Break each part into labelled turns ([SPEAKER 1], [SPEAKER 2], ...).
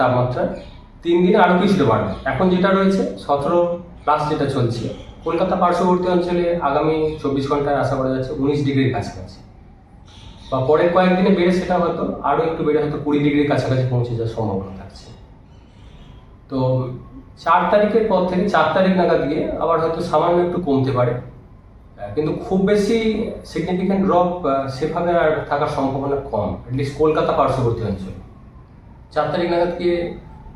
[SPEAKER 1] তাপমাত্রা। তিন দিনে আরও কিছুটা বাড়বে? এখন যেটা রয়েছে, সতেরো প্লাস যেটা চলছে, কলকাতা পার্শ্ববর্তী অঞ্চলে আগামী চব্বিশ ঘন্টায় আশা করা যাচ্ছে উনিশ ডিগ্রির কাছাকাছি। বা পরের কয়েকদিনে বেড়ে সেটা হয়তো আরও একটু বেড়ে হয়তো কুড়ি ডিগ্রির কাছাকাছি পৌঁছে যাওয়ার সম্ভাবনা থাকছে। তো চার তারিখের পর থেকে, চার তারিখ নাগাদ গিয়ে আবার হয়তো সামান্য একটু কমতে পারে। কিন্তু খুব বেশি সিগনিফিক্যান্ট ড্রপ সেভাবে আর থাকার সম্ভাবনা কম অ্যাটলিস্ট কলকাতা পার্শ্ববর্তী অঞ্চল। চার তারিখ নাগাদ গিয়ে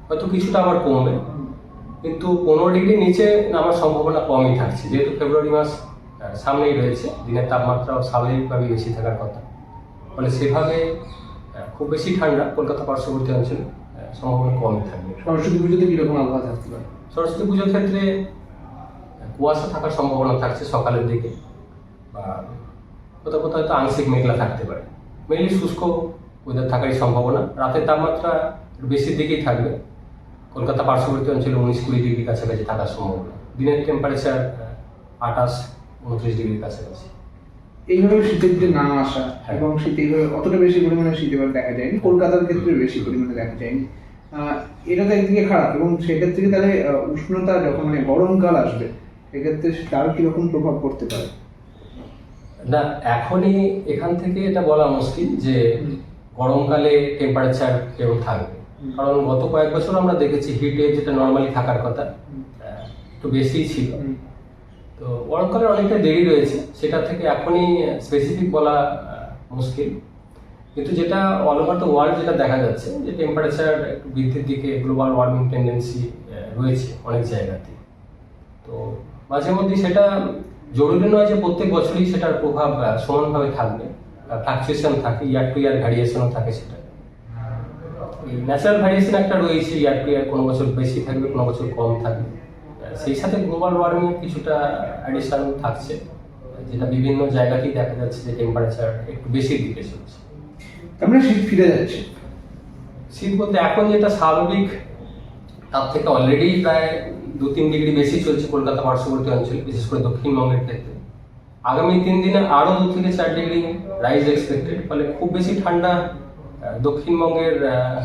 [SPEAKER 1] হয়তো কিছুটা আবার কমবে। কিন্তু পনেরো ডিগ্রি নিচে নামার সম্ভাবনা কমই থাকছে। যেহেতু ফেব্রুয়ারি মাস সামনেই রয়েছে দিনের তাপমাত্রাও স্বাভাবিকভাবেই বেশি থাকার কথা। ফলে সেভাবে খুব বেশি ঠান্ডা কলকাতা পার্শ্ববর্তী অঞ্চলে সম্ভাবনা কমই থাকবে।
[SPEAKER 2] সরস্বতী পুজোতে কীরকম আবহাওয়া থাকতে পারে?
[SPEAKER 1] সরস্বতী পুজোর ক্ষেত্রে কুয়াশা থাকার সম্ভাবনা থাকছে সকালের দিকে। বা কোথাও কোথাও হয়তো আংশিক মেঘলা থাকতে পারে। মেনলি শুষ্ক ওয়েদার থাকারই সম্ভাবনা। রাতের তাপমাত্রা বেশির দিকেই থাকবে। কলকাতা পার্শ্ববর্তী অঞ্চলে উনিশ কুড়ি ডিগ্রি কাছাকাছি থাকার সম্ভাবনা। দিনের টেম্পারেচার আঠাশ উনত্রিশ ডিগ্রির কাছাকাছি।
[SPEAKER 2] এইভাবে শীতের যে না আসা
[SPEAKER 1] হ্যাঁ।
[SPEAKER 2] এবং শীত এইভাবে অতটা বেশি পরিমাণে শীত এবার দেখা যায়নি। কলকাতার ক্ষেত্রে বেশি পরিমাণে দেখা যায়নি। এটা তো একদিকে খারাপ এবং সেক্ষেত্রে তাহলে উষ্ণতা যখন মানে গরমকাল আসবে সেক্ষেত্রে তার কীরকম প্রভাব পড়তে পারে?
[SPEAKER 1] না এখনই এখান থেকে এটা বলা মুশকিল যে গরমকালে টেম্পারেচার কেমন থাকবে। কারণ গত কয়েক বছর আমরা দেখেছি হিটে যেটা নর্মালি থাকার কথা একটু বেশিই ছিল। তো গরমকালে অনেকটা দেরি রয়েছে সেটা থেকে এখনই স্পেসিফিক বলা মুশকিল। কিন্তু যেটা অল ওভার দ্য ওয়ার্ল্ড যেটা দেখা যাচ্ছে যে টেম্পারেচার একটু বৃদ্ধির দিকে গ্লোবাল ওয়ার্মিং টেন্ডেন্সি রয়েছে অনেক জায়গাতে। তো মাঝে মধ্যে সেটা জরুরি নয় যে প্রত্যেক বছরই সেটার প্রভাব সমানভাবে থাকবে। ফ্লাকচুয়েশন থাকে ইয়ার টু ইয়ার ভ্যারিয়েশনও থাকে সেটা। এই ন্যাচারাল ভ্যারিয়েশন একটা রয়েছে ইয়ার টু ইয়ার কোনো বছর বেশি থাকবে কোনো বছর কম থাকবে। সেই সাথে গ্লোবাল ওয়ার্মিং কিছুটা অ্যাডিশন থাকছে যেটা বিভিন্ন জায়গাতেই দেখা যাচ্ছে যে টেম্পারেচার একটু বেশি দিকে চলছে।
[SPEAKER 2] মানে শীত ফিরে যাচ্ছে।
[SPEAKER 1] শীত বলতে এখন যেটা স্বাভাবিক তার থেকে অলরেডি প্রায় দু তিন ডিগ্রি বেশি চলছে কলকাতা পার্শ্ববর্তী অঞ্চলে বিশেষ করে দক্ষিণবঙ্গের ক্ষেত্রে। আগামী তিন দিনে আরও দু থেকে চার ডিগ্রি রাইজ এক্সপেক্টেড ফলে খুব বেশি ঠান্ডা দক্ষিণবঙ্গের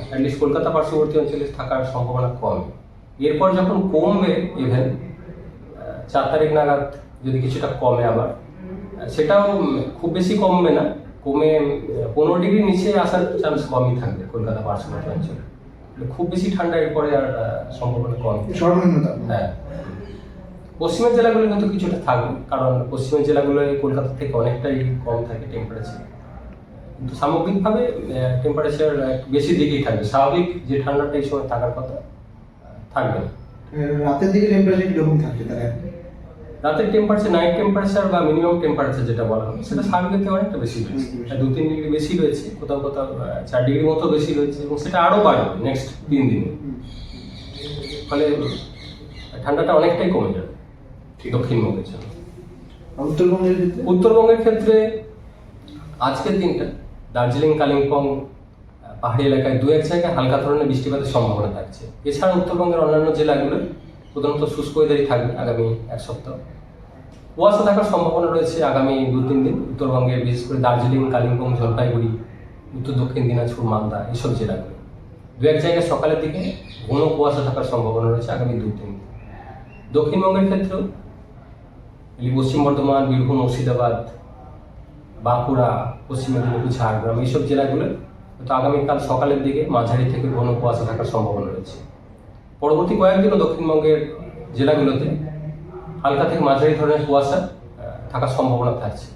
[SPEAKER 1] অ্যাটলিস্ট কলকাতা পার্শ্ববর্তী অঞ্চলে থাকার সম্ভাবনা কম। এরপর যখন কমবে ইভেন চার তারিখ নাগাদ যদি কিছুটা কমে আবার সেটাও খুব বেশি কমবে না। কমে পনেরো ডিগ্রি নিচে আসার চান্স কমই থাকবে কলকাতা পার্শ্ববর্তী অঞ্চলে। খুব বেশি ঠান্ডা এরপরে আর সম্ভাবনা কম।
[SPEAKER 2] সর্বনিম্ন
[SPEAKER 1] হ্যাঁ। পশ্চিমের জেলাগুলো কিন্তু কিছুটা থাকবে কারণ পশ্চিমের জেলাগুলোয় কলকাতা থেকে অনেকটাই কম থাকে টেম্পারেচার কিন্তু সামগ্রিকভাবে টেম্পারেচার বেশি দিকেই থাকবে। স্বাভাবিক যে ঠান্ডাটা এই সময় থাকার কথা থাকবে না।
[SPEAKER 2] রাতের দিকে টেম্পারেচার কীরকম থাকছে তাহলে?
[SPEAKER 1] রাতের টেম্পারেচার নাইট টেম্পারেচার বা মিনিমাম টেম্পারেচার যেটা বলা হয় সেটা স্বাভাবিকের থেকে অনেকটা বেশি রয়েছে। দু তিন ডিগ্রি বেশি রয়েছে কোথাও কোথাও চার ডিগ্রি মতো বেশি রয়েছে এবং সেটা আরও বাড়বে নেক্সট তিন দিনে। ফলে ঠান্ডাটা অনেকটাই কমে যাবে। দক্ষিণবঙ্গের জন্য।
[SPEAKER 2] উত্তরবঙ্গের ক্ষেত্রে?
[SPEAKER 1] উত্তরবঙ্গের ক্ষেত্রে আজকের দিনটা দার্জিলিং কালিম্পং পাহাড়ি এলাকায় দু এক জায়গায় হালকা ধরনের বৃষ্টিপাতের সম্ভাবনা থাকছে। এছাড়া উত্তরবঙ্গের অন্যান্য জেলাগুলো প্রধানত শুষ্ক ওয়েদারই থাকবে আগামী এক সপ্তাহ। কুয়াশা থাকার সম্ভাবনা রয়েছে আগামী দু তিন দিন। উত্তরবঙ্গের বিশেষ করে দার্জিলিং কালিম্পং জলপাইগুড়ি উত্তর দক্ষিণ দিনাজপুর মালদা এসব জেলাগুলো। দু এক জায়গায় সকালের দিকে ঘন কুয়াশা থাকার সম্ভাবনা রয়েছে আগামী দু তিন দিন। দক্ষিণবঙ্গের ক্ষেত্রেও এই পশ্চিম বর্ধমান, বীরভূম, মুর্শিদাবাদ, বাঁকুড়া, পশ্চিম মেদিনীপুর, ঝাড়গ্রাম এইসব জেলাগুলো হয়তো আগামীকাল সকালের দিকে মাঝারি থেকে ঘন কুয়াশা থাকার সম্ভাবনা রয়েছে। পরবর্তী কয়েকদিনও দক্ষিণবঙ্গের জেলাগুলোতে হালকা থেকে মাঝারি ধরনের কুয়াশা থাকার সম্ভাবনা থাকছে।